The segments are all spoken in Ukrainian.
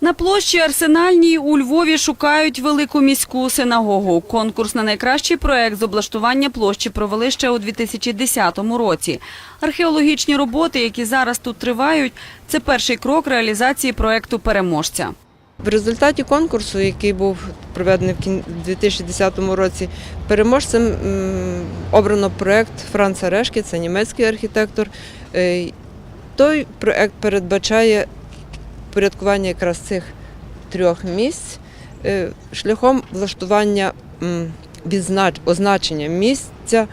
На площі Арсенальній у Львові шукають велику міську синагогу. Конкурс на найкращий проект з облаштування площі провели ще у 2010 році. Археологічні роботи, які зараз тут тривають, це перший крок реалізації проекту переможця. В результаті конкурсу, який був проведений в кін- 2010 році, переможцем обрано проект Франца Решки, це німецький архітектор. Е, Той проект передбачає порядкування якраз цих трьох місць е, шляхом влаштування відзнач- означення місця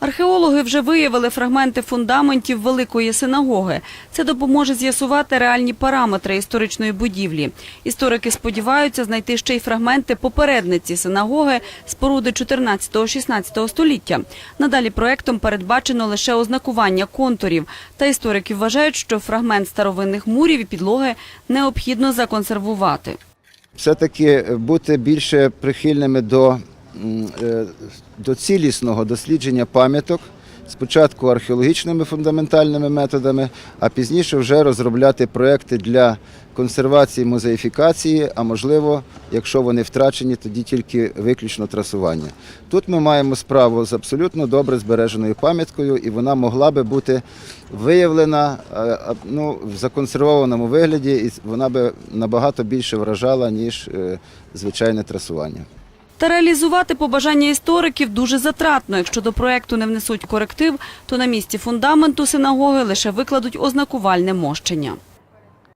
Археологи вже виявили фрагменти фундаментів Великої синагоги. Це допоможе з'ясувати реальні параметри історичної будівлі. Історики сподіваються знайти ще й фрагменти попередниці синагоги споруди 14-16 століття. Надалі проектом передбачено лише ознакування контурів. Та історики вважають, що фрагмент старовинних мурів і підлоги необхідно законсервувати. все-таки бути більше прихильними до, до цілісного дослідження пам'яток. Спочатку археологічними фундаментальними методами, а пізніше вже розробляти проекти для консервації, музеїфікації, а можливо, якщо вони втрачені, тоді тільки виключно трасування. Тут ми маємо справу з абсолютно добре збереженою пам'яткою, і вона могла би бути виявлена е, ну, в законсервованому вигляді, і вона би набагато більше вражала, ніж е, звичайне трасування. Та реалізувати побажання істориків дуже затратно. Якщо до проекту не внесуть коректив, то на місці фундаменту синагоги лише викладуть ознакувальне мощення.